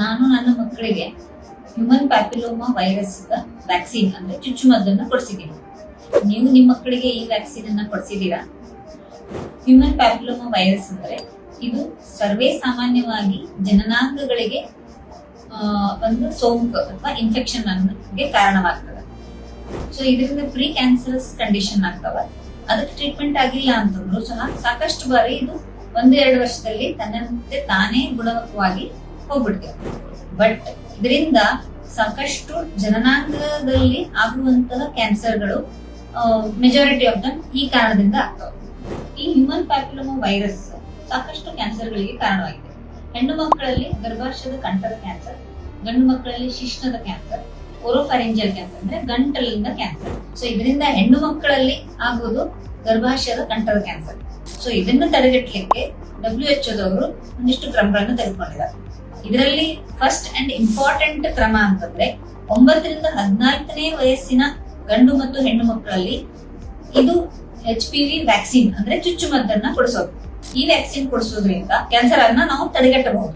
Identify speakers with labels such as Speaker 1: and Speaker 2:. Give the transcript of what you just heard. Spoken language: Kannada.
Speaker 1: ನಾನು ನನ್ನ ಮಕ್ಕಳಿಗೆ ಹ್ಯೂಮನ್ ಪ್ಯಾಪಿಲೋಮಾ ವೈರಸ್ ವ್ಯಾಕ್ಸಿನ್ ಅಂದ್ರೆ ಚುಚ್ಚುಮದ್ದನ್ನ ಕೊಡಿಸಿದ್ದೀನಿ. ನೀವು ನಿಮ್ಮ ಮಕ್ಕಳಿಗೆ ಈ ವ್ಯಾಕ್ಸಿನ್ ಅನ್ನ ಕೊಡಿಸಿದ್ದೀರಾ? ಹ್ಯೂಮನ್ ಪ್ಯಾಪಿಲೋಮಾ ವೈರಸ್ ಅಂದ್ರೆ ಇದು ಸರ್ವೇ ಸಾಮಾನ್ಯವಾಗಿ ಜನನಾಂಗಗಳಿಗೆ ಒಂದು ಸೋಂಕು ಅಥವಾ ಇನ್ಫೆಕ್ಷನ್ ಅನ್ನೋದಕ್ಕೆ ಕಾರಣವಾಗ್ತದೆ. ಸೊ ಇದರಿಂದ ಪ್ರೀ ಕ್ಯಾನ್ಸರಸ್ ಕಂಡೀಷನ್ ಆಗ್ತವ. ಅದಕ್ಕೆ ಟ್ರೀಟ್ಮೆಂಟ್ ಆಗಿಲ್ಲ ಅಂತಂದ್ರು ಸಹ ಸಾಕಷ್ಟು ಬಾರಿ ಇದು ಒಂದು ಎರಡು ವರ್ಷದಲ್ಲಿ ತನ್ನಂತೆ ತಾನೇ ಗುಣಮುಖವಾಗಿ ಹೋಗ್ಬಿಡ್ತೇವೆ ಬಟ್ ಇದರಿಂದ ಸಾಕಷ್ಟು ಜನನಾಂಗದಲ್ಲಿ ಆಗುವಂತಹ ಕ್ಯಾನ್ಸರ್ಗಳು ಮೆಜಾರಿಟಿ ಆಫ್ ದಮ್ ಈ ಕಾರಣದಿಂದ ಆಗ್ತವೆ. ಈ ಹ್ಯೂಮನ್ ಪ್ಯಾಪಿಲೋಮಾ ವೈರಸ್ ಸಾಕಷ್ಟು ಕ್ಯಾನ್ಸರ್ಗಳಿಗೆ ಕಾರಣವಾಗಿದೆ. ಹೆಣ್ಣು ಮಕ್ಕಳಲ್ಲಿ ಗರ್ಭಾಶಯದ ಕಂಠದ ಕ್ಯಾನ್ಸರ್, ಗಂಡು ಮಕ್ಕಳಲ್ಲಿ ಶಿಶ್ನದ ಕ್ಯಾನ್ಸರ್ ಓರೋಫರೆಂಜಿಯಲ್ ಕ್ಯಾನ್ಸರ್ ಅಂದ್ರೆ ಗಂಟಲಿಂದ ಕ್ಯಾನ್ಸರ್. ಸೊ ಇದರಿಂದ ಹೆಣ್ಣು ಮಕ್ಕಳಲ್ಲಿ ಆಗುವುದು ಗರ್ಭಾಶಯದ ಕಂಠದ ಕ್ಯಾನ್ಸರ್. ಸೊ ಇದನ್ನು ತಡೆಗಟ್ಟಲಿಕ್ಕೆ ಡಬ್ಲ್ಯೂ ಎಚ್ ಒದವರು ಒಂದಿಷ್ಟು ಕ್ರಮಗಳನ್ನು ತೆಗೆದುಕೊಂಡಿದ್ದಾರೆ. ಇದರಲ್ಲಿ ಫಸ್ಟ್ ಅಂಡ್ ಇಂಪಾರ್ಟೆಂಟ್ ಕ್ರಮ ಅಂತಂದ್ರೆ ಒಂಬತ್ತರಿಂದ ಹದಿನಾಲ್ಕನೇ ವಯಸ್ಸಿನ ಗಂಡು ಮತ್ತು ಹೆಣ್ಣು ಮಕ್ಕಳಲ್ಲಿ ಇದು ಎಚ್ ಪಿ ವಿ ವ್ಯಾಕ್ಸಿನ್ ಅಂದ್ರೆ ಚುಚ್ಚುಮದ್ದನ್ನ ಕೊಡಿಸೋದು. ಈ ವ್ಯಾಕ್ಸಿನ್ ಕೊಡಿಸೋದ್ರಿಂದ ಕ್ಯಾನ್ಸರ್ ಅನ್ನ ನಾವು ತಡೆಗಟ್ಟಬಹುದು.